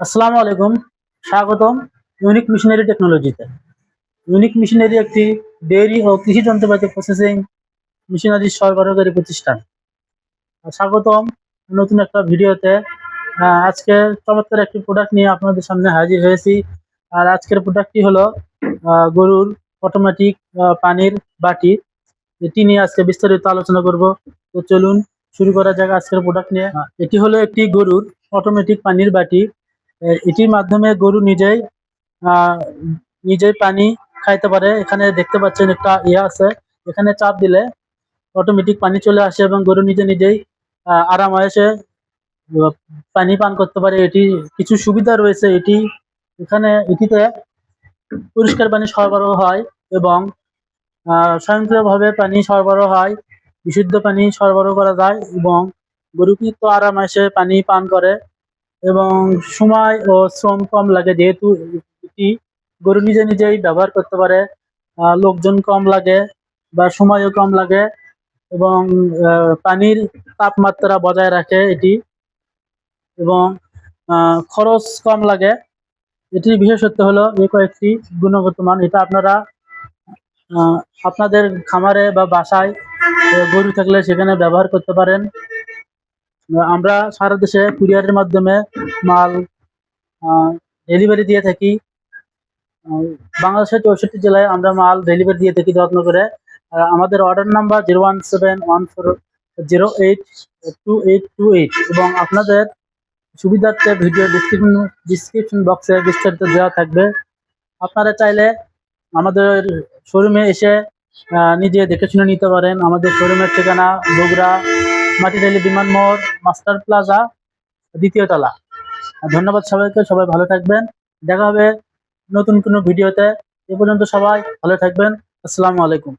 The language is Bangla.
আসসালামু আলাইকুম, স্বাগতম ইউনিক মিশনারি টেকনোলজিতে ইউনিক মিশনারি একটি ডেয়ারি ও কৃষি যন্ত্রপাতি প্রসেসিং মেশিনারি সরবরাহকারী প্রতিষ্ঠান। স্বাগতম নতুন একটা ভিডিওতে। আজকে চমৎকার একটি প্রোডাক্ট নিয়ে আপনাদের সামনে হাজির হয়েছি। আর আজকের প্রোডাক্টটি হলো গরুর অটোমেটিক পানির বাটি। এটি নিয়ে আজকে বিস্তারিত আলোচনা করব। তো চলুন শুরু করা যাক আজকের প্রোডাক্ট নিয়ে। এটি হলো একটি গরুর অটোমেটিক পানির বাটি। এটির মাধ্যমে গরু নিজেই নিজেই পানি খাইতে পারে। এখানে দেখতে পাচ্ছেন একটা ইয়ে আছে। এখানে চাপ দিলে অটোমেটিক পানি চলে আসে এবং গরু নিজে নিজেই আহ, আরামায়েসে পানি পান করতে পারে। এটি কিছু সুবিধা রয়েছে। এটি এখানে এটিতে পরিষ্কার পানি সরবরাহ হয় এবং স্বয়ংক্রিয়ভাবে পানি সরবরাহ হয় বিশুদ্ধ পানি সরবরাহ করা যায় এবং গরু কিন্তু আরামায়েসে পানি পান করে। এবং সময় ও শ্রম কম লাগে যেহেতু এটি গরু নিজে নিজেই ব্যবহার করতে পারে লোকজন কম লাগে বা সময়ও কম লাগে এবং পানির তাপমাত্রা বজায় রাখে এটি এবং খরচ কম লাগে। এটির বিশেষত্ব হলো এই কয়েকটি গুণগত মান। এটা আপনারা আপনাদের খামারে বা বাসায় গরু থাকলে সেখানে ব্যবহার করতে পারেন। আমরা সারা দেশে কুরিয়ারের মাধ্যমে মাল ডেলিভারি দিয়ে থাকি। বাংলাদেশের চৌষট্টি জেলায় আমরা মাল ডেলিভারি দিয়ে থাকি যত্ন করে। আমাদের order number zero one seven one four zero eight two eight two eight এবং আপনাদের সুবিধার্থে ভিডিও ডিসক্রিপশন ডিসক্রিপশন বক্সে বিস্তারিত দেওয়া থাকবে। আপনারা চাইলে আমাদের শোরুমে এসে নিজে দেখে শুনে নিতে পারেন। আমাদের শোরুমের ঠিকানা বগুড়া মাটিডালি বিমান মোড়, মাস্টার প্লাজা, দ্বিতীয় তলা। ধন্যবাদ সবাইকে, সবাই ভালো থাকবেন। দেখা হবে নতুন কোনো ভিডিওতে। এ পর্যন্ত সবাই ভালো থাকবেন। আসসালামু আলাইকুম।